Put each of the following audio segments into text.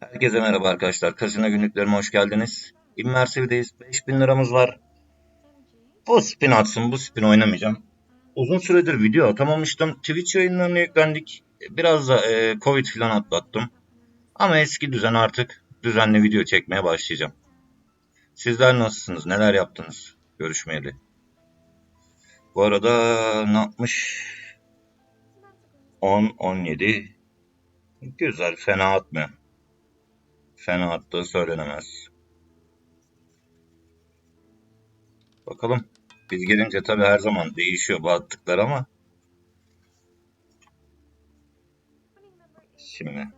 Herkese merhaba arkadaşlar. Kasino günlüklerime hoş geldiniz. Immersive'deyiz. 5000 liramız var. Bu spin atsın. Bu spin oynamayacağım. Uzun süredir video atamamıştım. Twitch yayınlarına yüklendik. Biraz da e, Covid falan atlattım. Ama eski düzen artık düzenli video çekmeye başlayacağım. Sizler nasılsınız? Neler yaptınız? Görüşmeyeli. Bu arada ne yapmış? 10, 17. Güzel. Fena atmıyor. Fena attığı söylenemez. Bakalım. Biz gelince tabii her zaman değişiyor bu attıklar ama şimdi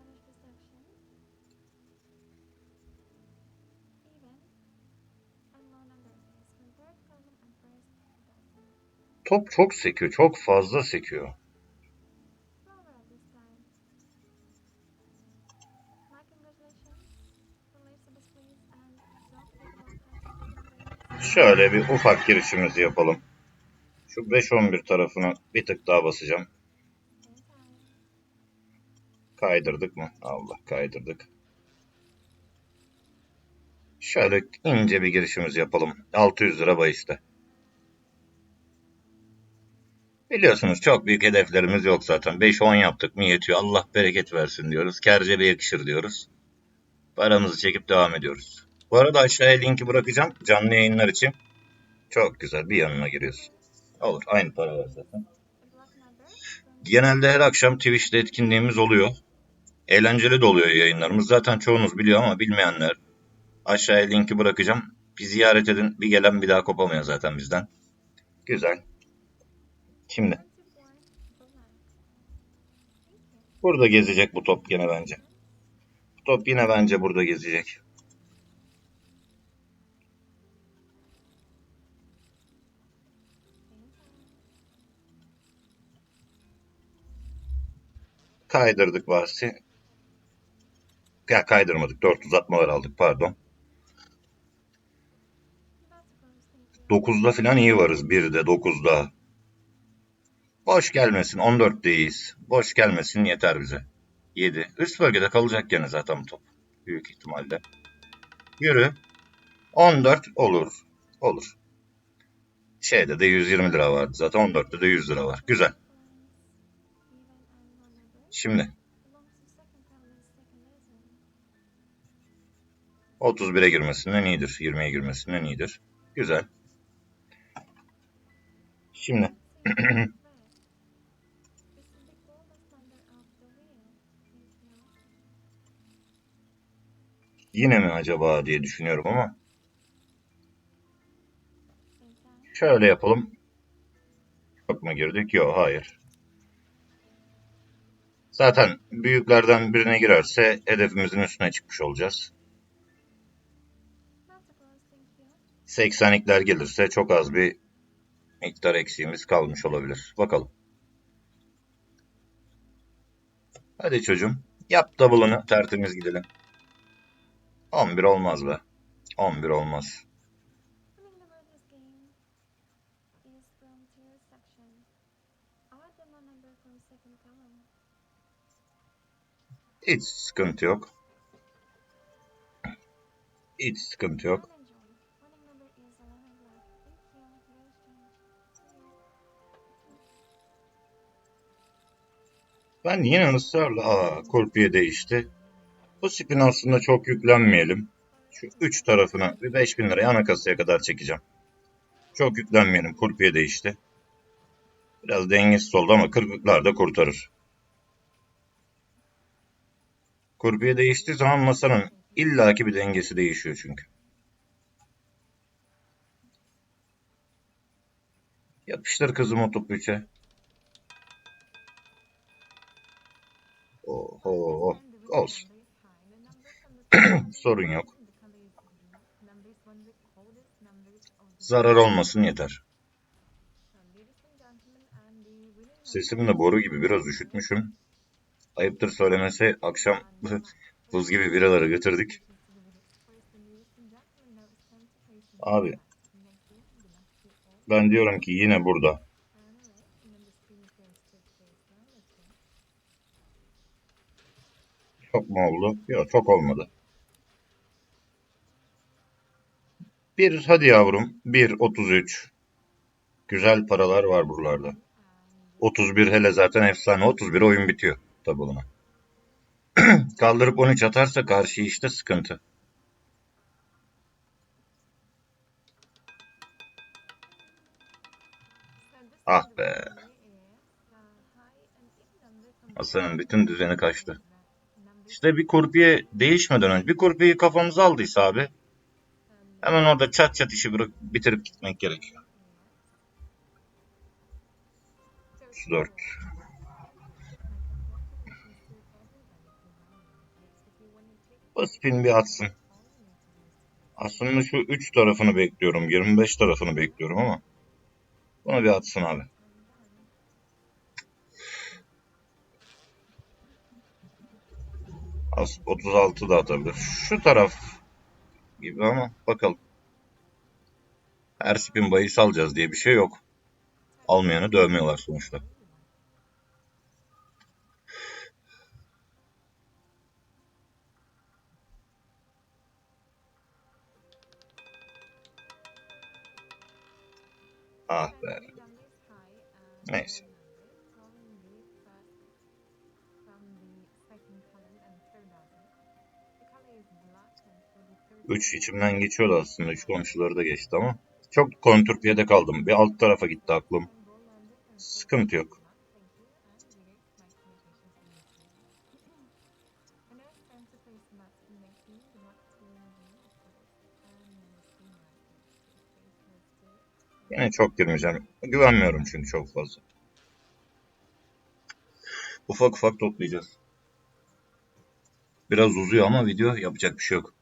top çok sekiyor. Çok fazla sekiyor. Şöyle bir ufak girişimizi yapalım. Şu 5-11 tarafını bir tık daha basacağım. Kaydırdık mı? Allah kaydırdık. Şöyle ince bir girişimiz yapalım. 600 lira bahiste. Biliyorsunuz çok büyük hedeflerimiz yok zaten. 5-10 yaptık mı yetiyor. Allah bereket versin diyoruz. Kercebe yakışır diyoruz. Paramızı çekip devam ediyoruz. Bu arada aşağıya linki bırakacağım canlı yayınlar için. Çok güzel bir yanına giriyorsun. Olur aynı para var zaten. Genelde her akşam Twitch'te etkinliğimiz oluyor. Eğlenceli de oluyor yayınlarımız. Zaten çoğunuz biliyor ama bilmeyenler aşağıya linki bırakacağım. Bir ziyaret edin. Bir gelen bir daha kopamıyor zaten bizden. Güzel. Şimdi. Burada gezecek bu top yine bence. Bu top yine bence burada gezecek. Kaydırdık bahsi. Ya kaydırmadık. 4 uzatmalar aldık pardon. 9'da falan iyi varız. 1'de 9'da. Boş gelmesin. 14'teyiz. Boş gelmesin yeter bize. 7. Üst bölgede kalacak gene zaten top. Büyük ihtimalle. Yürü. 14 olur. Olur. Şeyde de 120 lira vardı zaten. 14'te de 100 lira var. Güzel. Şimdi 31'e girmesinden iyidir. 20'ye girmesinden iyidir. Güzel. Şimdi yine mi acaba diye düşünüyorum ama şöyle yapalım. Çok mu girdik? Yok hayır. Zaten büyüklerden birine girerse hedefimizin üstüne çıkmış olacağız. 80'likler gelirse çok az bir miktar eksiğimiz kalmış olabilir. Bakalım. Hadi çocuğum. Yap double'ını tertemiz gidelim. 11 olmaz be. 11 olmaz. Hiç sıkıntı yok. Hiç sıkıntı yok. Ben yine ısrarla aa kurpiye değişti. Bu spin aslında çok yüklenmeyelim. Şu üç tarafına bir 5000 liraya ana kasaya kadar çekeceğim. Çok yüklenmeyelim. Kurpiye değişti. Biraz dengesiz oldu ama kırıklıklar da kurtarır. Kurpiye değiştiği zaman masanın illaki bir dengesi değişiyor çünkü. Yapıştır kızım o topu üçe. Oho, olsun. Sorun yok. Zarar olmasın yeter. Sesim de boru gibi biraz üşütmüşüm. Ayıptır söylemesi akşam buz gibi biraları götürdük. Abi ben diyorum ki yine burada. Çok mu oldu? Yok çok olmadı. Bir hadi yavrum. 1.33. Güzel paralar var buralarda. 31 hele zaten efsane. 31 oyun bitiyor tabuluna. Kaldırıp 13 atarsa karşı işte sıkıntı. Ah be. Hasan'ın bütün düzeni kaçtı. İşte bir kurpiye değişmeden önce bir kurpiyi kafamıza aldıysa abi hemen orada çat çat işi bırak, bitirip gitmek gerekiyor. 34. Spin bir atsın. Aslında şu 3 tarafını bekliyorum. 25 tarafını bekliyorum ama. Bunu bir atsın abi. As 36 da atabilir. Şu taraf gibi ama bakalım. Her spin bahis alacağız diye bir şey yok. Almayanı dövmüyorlar sonuçta. Ah be. Neyse. Üç içimden geçiyordu aslında. Üç komşuları da geçti ama. Çok kontrpiyede kaldım. Bir alt tarafa gitti aklım. Sıkıntı yok. Yine çok girmeyeceğim. Güvenmiyorum çünkü çok fazla. Ufak ufak toplayacağız. Biraz uzuyor ama video yapacak bir şey yok.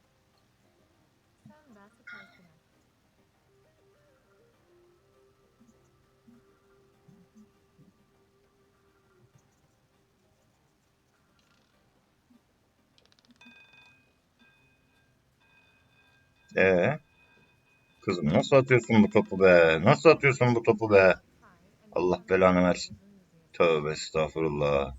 Ee, kızım nasıl atıyorsun bu topu be? Nasıl atıyorsun bu topu be? Allah belanı versin. Tövbe estağfurullah.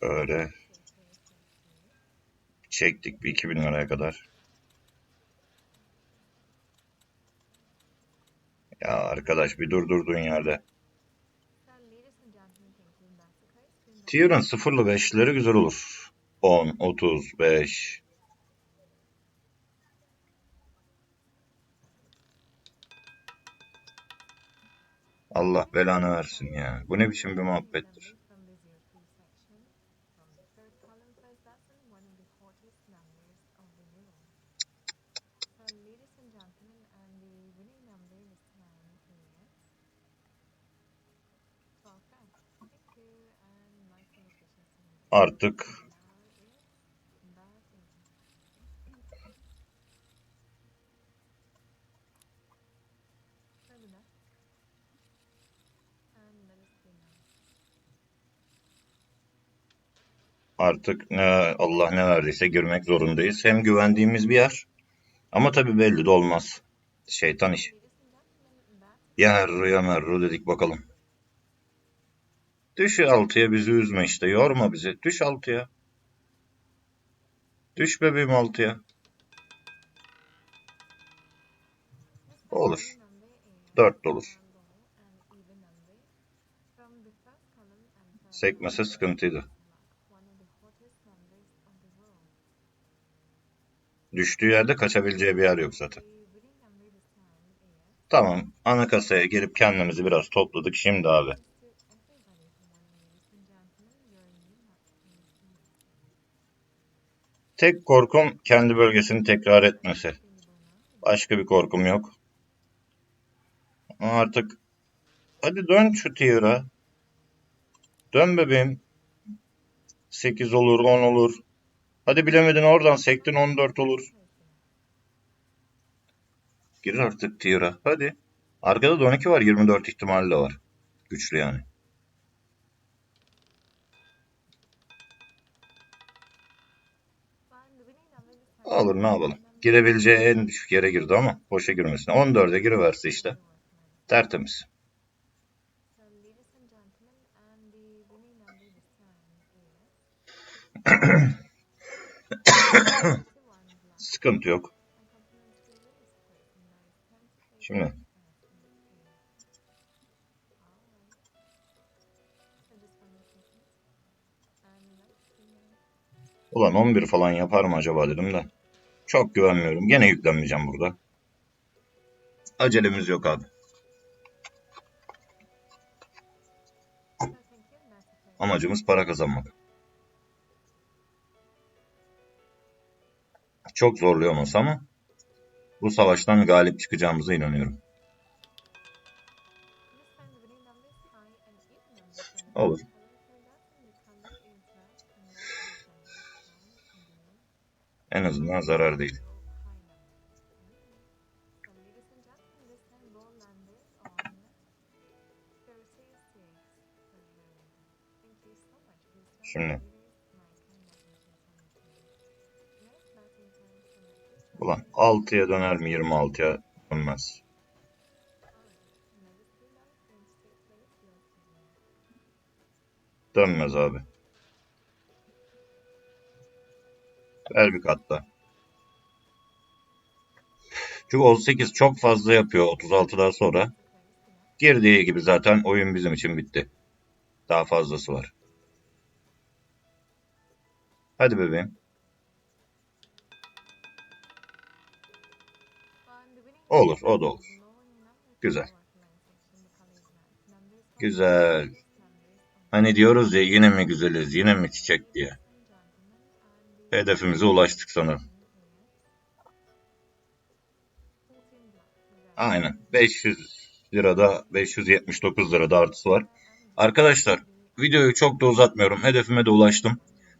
Şöyle çektik bir 2000 liraya kadar. Ya arkadaş bir durdurduğun yerde. Tier'ın sıfırlı 5'leri güzel olur. 10, 30, 5. Allah belanı versin ya. Bu ne biçim bir muhabbettir. Artık artık ne Allah ne verdiyse girmek zorundayız. Hem güvendiğimiz bir yer ama tabii belli de olmaz. Şeytan işi. Yerru ya merru dedik bakalım. Düş altıya bizi üzme işte. Yorma bizi. Düş altıya. Düş bebeğim altıya. Olur. Dört olur. Sekmese sıkıntıydı. Düştüğü yerde kaçabileceği bir yer yok zaten. Tamam. Ana kasaya gelip kendimizi biraz topladık şimdi abi. Tek korkum kendi bölgesini tekrar etmesi. Başka bir korkum yok. Ama artık hadi dön şu tier'a. Dön bebeğim. 8 olur, 10 olur. Hadi bilemedin oradan sektin 14 olur. Gir artık tier'a. Hadi. Arkada da 12 var. 24 ihtimali de var. Güçlü yani. Olur ne yapalım. Girebileceği en düşük yere girdi ama boşa girmesin. 14'e giriverse işte. Tertemiz. Sıkıntı yok. Şimdi ulan 11 falan yapar mı acaba dedim de. Çok güvenmiyorum. Gene yüklenmeyeceğim burada. Acelemiz yok abi. Amacımız para kazanmak. Çok zorluyor masa ama bu savaştan galip çıkacağımıza inanıyorum. Olur. En azından zarar değil. Şimdi ulan 6'ya döner mi 26'ya dönmez. Dönmez abi. Ver bir kat. Çünkü 18 çok fazla yapıyor 36'dan sonra. Girdiği gibi zaten oyun bizim için bitti. Daha fazlası var. Hadi bebeğim. Olur, o da olur. Güzel. Güzel. Hani diyoruz ya yine mi güzeliz, yine mi çiçek diye. Hedefimize ulaştık sanırım. Aynen. 500 lirada 579 lirada artısı var. Arkadaşlar videoyu çok da uzatmıyorum. Hedefime de ulaştım.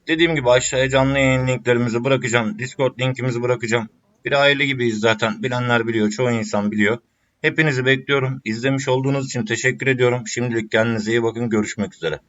Dediğim gibi aşağıya canlı yayın linklerimizi bırakacağım. Discord linkimizi bırakacağım. Bir aile gibiyiz zaten. Bilenler biliyor. Çoğu insan biliyor. Hepinizi bekliyorum. İzlemiş olduğunuz için teşekkür ediyorum. Şimdilik kendinize iyi bakın. Görüşmek üzere.